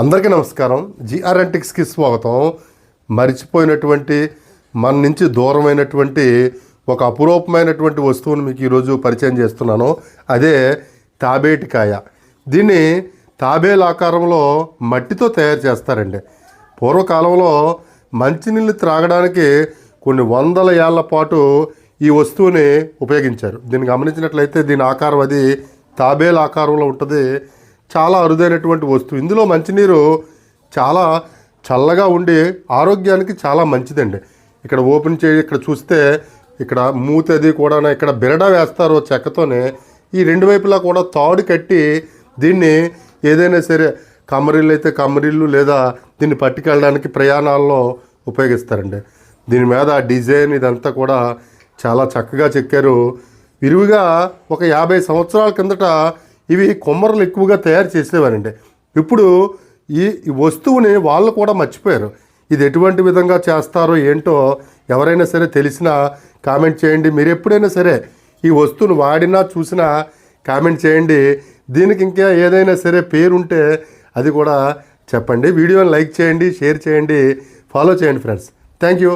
అందరికీ నమస్కారం. జిఆర్ అంటిక్స్కి స్వాగతం. మరిచిపోయినటువంటి మన నుంచి దూరమైనటువంటి ఒక అపురూపమైనటువంటి వస్తువును మీకు ఈరోజు పరిచయం చేస్తున్నాను. అదే తాబేటికాయ. దీన్ని తాబేలు ఆకారంలో మట్టితో తయారు చేస్తారండి. పూర్వకాలంలో మంచినీళ్ళు త్రాగడానికి కొన్ని వందల ఏళ్ళ పాటు ఈ వస్తువుని ఉపయోగించారు. దీన్ని గమనించినట్లయితే దీని ఆకారం అది తాబేలు ఆకారంలో ఉంటుంది. చాలా అరుదైనటువంటి వస్తువు. ఇందులో మంచినీరు చాలా చల్లగా ఉండి ఆరోగ్యానికి చాలా మంచిదండి. ఇక్కడ ఓపెన్ చేయి ఇక్కడ చూస్తే ఇక్కడ మూతది కూడా ఇక్కడ బిరడ వేస్తారు చెక్కతోనే ఈ రెండు వైపులా కూడా తాడు కట్టి దీన్ని ఏదైనా సరే కమ్మరిల్లు అయితే కమ్మరిల్లు లేదా దీన్ని పట్టుకెళ్ళడానికి ప్రయాణాల్లో ఉపయోగిస్తారండి. దీని మీద డిజైన్ ఇదంతా కూడా చాలా చక్కగా చెక్కారు. విరివిగా ఒక యాభై సంవత్సరాల కిందట ఇవి కొమ్మరలు ఎక్కువగా తయారు చేసేవారండి. ఇప్పుడు ఈ ఈ వస్తువుని వాళ్ళు కూడా మర్చిపోయారు. ఇది ఎటువంటి విధంగా చేస్తారో ఏంటో ఎవరైనా సరే తెలిసినా కామెంట్ చేయండి. మీరు ఎప్పుడైనా సరే ఈ వస్తువును వాడినా చూసినా కామెంట్ చేయండి. దీనికి ఇంకా ఏదైనా సరే పేరుంటే అది కూడా చెప్పండి. వీడియోని లైక్ చేయండి షేర్ చేయండి ఫాలో చేయండి ఫ్రెండ్స్. Thank you.